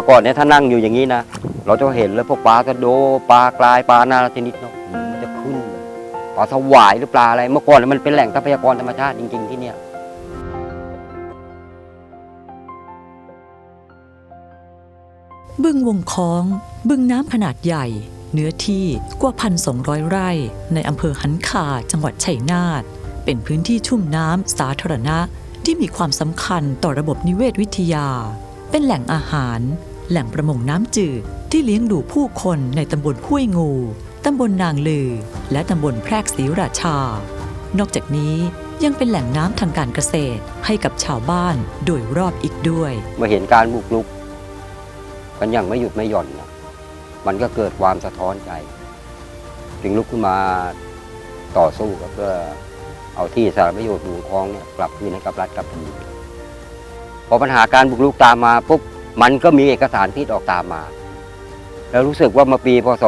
มื่อก่อนเนี่ยถ้านั่งอยู่อย่างนี้นะ เราจะเห็นเลยพวกปลากระโดปลากรายปลานานาชนิดเนาะมันจะขึ้นปลาสวายหรือปลาอะไร เมื่อก่อนมันเป็นแหล่งทรัพยากรธรรมชาติจริง ๆ ที่เนี่ยบึงวงค้อง บึงน้ำขนาดใหญ่ เนื้อที่กว่า 1,200 ไร่ ในอำเภอหันคาจังหวัดชัยนาทเป็นพื้นที่ชุ่มน้ำสาธารณะที่มีความสำคัญต่อระบบนิเวศวิทยา เป็นแหล่งอาหาร แหล่งประมงน้ำจืดที่เลี้ยงดูผู้คนในตำบลห้วยงู ตำบลนางลือ และตำบลแพรกศรีราชา นอกจากนี้ยังเป็นแหล่งน้ำทางการเกษตรให้กับชาวบ้านโดยรอบอีกด้วยเมื่อเห็นการบุกรุก กันอย่างไม่หยุดไม่หย่อนนะมันก็เกิดความสะท้อนใจ จึงลุกขึ้นมาต่อสู้กับเพื่อเอาที่สาธารณประโยชน์หลวคลองเนี่ยกลับคืนให้กับรัฐกับแผ่นดินพอปัญหาการบุกรุกตามมาปุ๊บ มันก็มีเอกสารที่ออกตามมา แล้วรู้สึกว่ามาปีพศ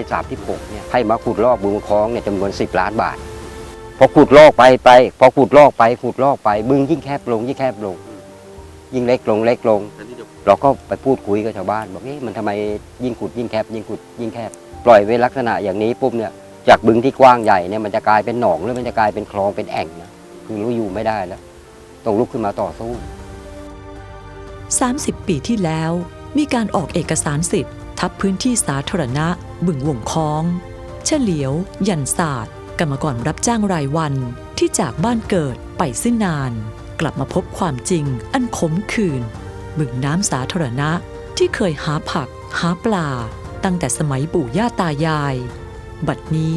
2536 เนี่ยให้มาขุดลอกบึงคลองเนี่ยจำนวน 10 ล้านบาท พอขุดลอกไปไป พอขุดลอกไปขุดลอกไป บึงยิ่งแคบลงยิ่งแคบลง ยิ่งเล็กลงเล็กลง เราก็ไปพูดคุยกับชาวบ้าน บอกเอ๊ะมันทำไมยิ่งขุดยิ่งแคบ ยิ่งขุดยิ่งแคบ ปล่อยไว้ลักษณะอย่างนี้ปุ๊บเนี่ยจากบึงที่กว้างใหญ่เนี่ยมันจะกลายเป็นหนองหรือมันจะกลายเป็นคลองเป็นแอ่งนะคือรู้อยู่ไม่ได้แล้วต้องลุกขึ้นมาต่อสู้ 30 ปีที่แล้ว มีการออกเอกสารสิทธิ์ ทับพื้นที่สาธารณะ บึงวงคล้องเฉลียว ยันศาสตร์ กรรมกรรับจ้างรายวันที่จากบ้านเกิดไปสิ้นนาน กลับมาพบความจริงอันขมขื่นบึงน้ำสาธารณะที่เคยหาผัก หาปลา ตั้งแต่สมัยปู่ย่าตายาย บัดนี้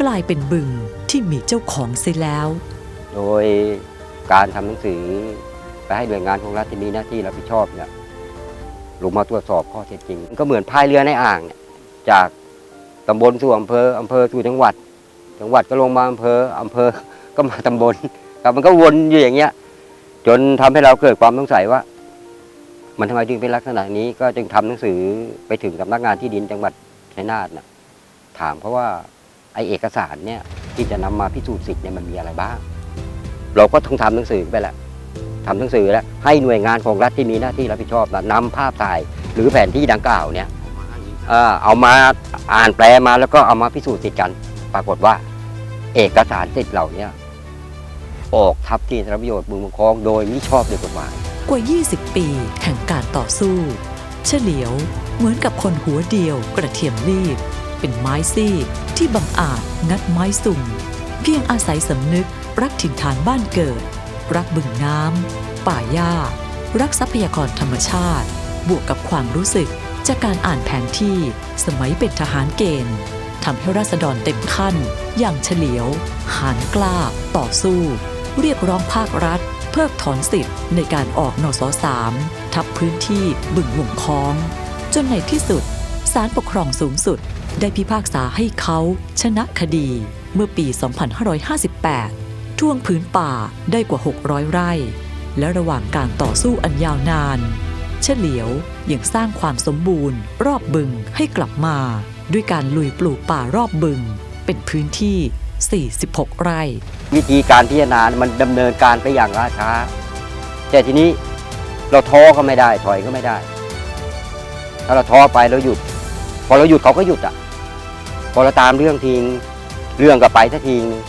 กลายเป็นบึงที่มีเจ้าของเสียแล้ว โดยการทำหนังสือ ไปให้หน่วยงานของรัฐที่มีหน้าที่รับผิดชอบเนี่ยลงมาตรวจสอบข้อเท็จจริงก็เหมือนพายเรือในอ่างเนี่ยจากตำบลสู่อำเภออำเภอสู่จังหวัด จังหวัดก็ลงมาอำเภออำเภอก็มาตำบลครับมันก็วนอยู่อย่างเงี้ย จนทำให้เราเกิดความสงสัยว่า มันทำไมจึงเป็นลักษณะนี้ ก็จึงทำหนังสือไปถึงสำนักงานที่ดินจังหวัดชัยนาทนะถามเขาว่าไอเอกสารเนี่ยที่จะนำมาพิสูจน์สิทธิ์เนี่ยมันมีอะไรบ้าง เราก็ต้องทำหนังสือไปแหละ ทำหนังสือแล้วให้หน่วยงานของรัฐที่มีหน้าที่รับผิดชอบนะนำภาพถ่ายหรือแผนที่ดังกล่าวเนี่ยเอ่อเอามาอ่านแปลมาแล้วก็เอามาพิสูจน์สิทธิ์กัน ปรากฏว่า เอกสารสิทธิ์เหล่านี้ออกทับที่สาธารณประโยชน์บึงมคองโดยมิชอบด้วยกฎหมาย กว่า 20 ปีแห่งการต่อสู้ เฉลียว เหมือนกับคนหัวเดียวกระเทียมรีบ เป็นไม้ซีกที่บังอาจงัดไม้สุ่ม เพียงอาศัยสำนึกรักถิ่นฐานบ้านเกิด รักบึงน้ำ ป่าหญ้า รักทรัพยากรธรรมชาติ บวกกับความรู้สึกจากการอ่านแผนที่สมัยเป็นทหารเกณฑ์ทำให้ราษฎรเต็มขั้น อย่างเฉลียว หานกล้า ต่อสู้ เรียกร้องภาครัฐ เพิกถอนสิทธิ์ในการออกนสสามทับพื้นที่บึงหวงคลอง จนในที่สุดศาลปกครองสูงสุด ได้พิพากษาให้เขาชนะคดีเมื่อปี 2558 ท่วงพื้นป่าได้กว่า 600 ไร่ และระหว่างการต่อสู้อันยาวนาน เฉลียวยังสร้างความสมบูรณ์ รอบบึงให้กลับมา ด้วยการลุยปลูกป่ารอบบึง เป็นพื้นที่ 46 ไร่ วิธีการพิจารณา มันดำเนินการไปอย่างล่าช้า แต่ทีนี้เราท้อก็ไม่ได้ถอยก็ไม่ได้ ถ้าเราท้อไปเราหยุด พอเราหยุดเขาก็หยุดอะ พอเราตามเรื่องทิ้งเรื่องก็ไปสักทีนึง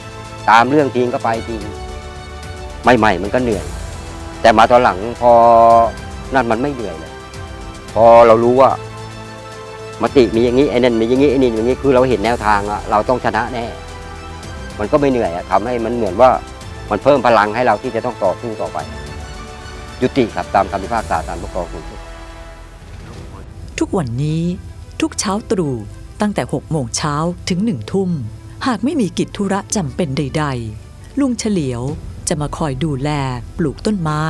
ตามเรื่องทิ้งก็ไปทิ้งใหม่ๆมันก็เหนื่อย แต่มาตอนหลังพอนั่นมันไม่เหนื่อยเลยพอเรารู้ว่ามติมีอย่างนี้ไอ้นั่นมีอย่างนี้ไอ้นี่อย่างนี้คือเราเห็นแนวทางอะเราต้องชนะแน่ มันก็ไม่เหนื่อยอะทำให้มันเหมือนว่ามันเพิ่มพลังให้เราที่จะต้องต่อสู้ต่อไป ยุติครับตามคำพิพากษาศาลปกครองสูงสุดทุกวันนี้ทุกเช้าตรู่ตั้งแต่6โมงเช้าถึง1ทุ่ม หากไม่มีกิจธุระจำเป็นใด ๆ ลุงเฉลียวจะมาคอยดูแลปลูกต้นไม้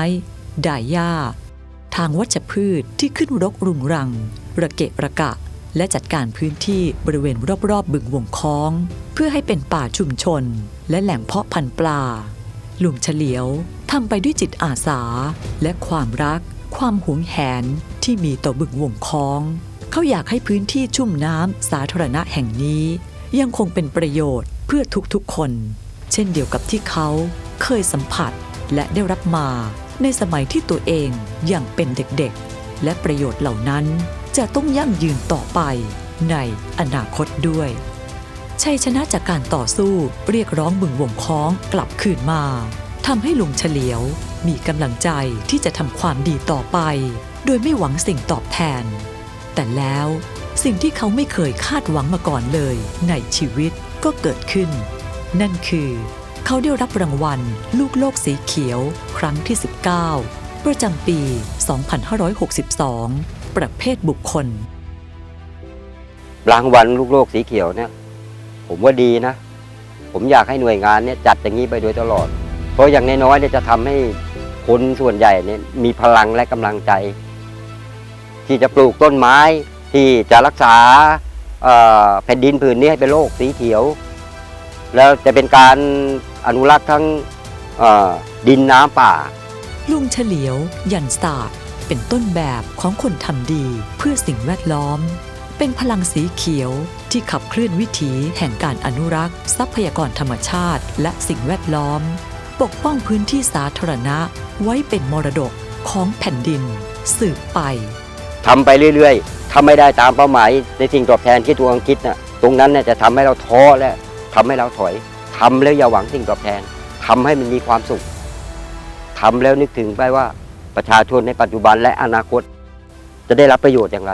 ด่ายหญ้า ทางวัชพืชที่ขึ้นรกรุงรัง ระเกะระกะ และจัดการพื้นที่บริเวณรอบๆ บึงวงคล้อง เพื่อให้เป็นป่าชุมชน และแหล่งเพาะพันธุ์ปลา ลุงเฉลียวทำไปด้วยจิตอาสา และความรัก ความหวงแหนที่มีต่อบึงวงคล้อง เขาอยากให้พื้นที่ชุ่มน้ำสาธารณะแห่งนี้ ยังคงเป็นประโยชน์เพื่อทุกๆคน เช่นเดียวกับที่เขาเคยสัมผัสและได้รับมาในสมัยที่ตัวเองยังเป็นเด็กๆ และประโยชน์เหล่านั้นจะต้องยั่งยืนต่อไปในอนาคตด้วย ชัยชนะจากการต่อสู้เรียกร้องบึงวงคล้องกลับคืนมาทำให้ลุงเฉลียวมีกำลังใจที่จะทำความดีต่อไป โดยไม่หวังสิ่งตอบแทน แต่แล้ว สิ่งที่เขาไม่เคยคาดหวังมาก่อนเลย ในชีวิตก็เกิดขึ้น นั่นคือ เขาได้รับรางวัล ลูกโลกสีเขียว ครั้งที่ 19 ประจำปี 2562 ประเภทบุคคล รางวัลลูกโลกสีเขียวเนี่ย ผมว่าดีนะ ผมอยากให้หน่วยงานเนี่ยจัดอย่างนี้ไปโดยตลอด เพราะอย่างน้อยๆเนี่ยจะทำให้คนส่วนใหญ่เนี่ยมีพลังและกำลังใจ ที่จะปลูกต้นไม้ ที่จะรักษาแผ่นดินผืนนี้ให้เป็นโลกสีเขียว แล้วจะเป็นการอนุรักษ์ทั้งดินน้ำป่า ลุงเฉลียว ยันศาสตร์เป็นต้นแบบของคนทำดีเพื่อสิ่งแวดล้อม เป็นพลังสีเขียวที่ขับเคลื่อนวิถีแห่งการอนุรักษ์ ทรัพยากรธรรมชาติ และสิ่งแวดล้อม ปกป้องพื้นที่สาธารณะไว้เป็นมรดกของแผ่นดิน สืบไปทำไปเรื่อยๆ ถ้าไม่ได้ตามเป้าหมายในสิ่งตอบแทนที่ตัวเองคิดน่ะตรงนั้นเนี่ยจะทำให้เราท้อและทำให้เราถอยทำแล้วอย่าหวังสิ่งตอบแทนทำให้มันมีความสุขทำแล้วนึกถึงไปว่าประชาชนในปัจจุบันและอนาคต จะได้รับประโยชน์อย่างไร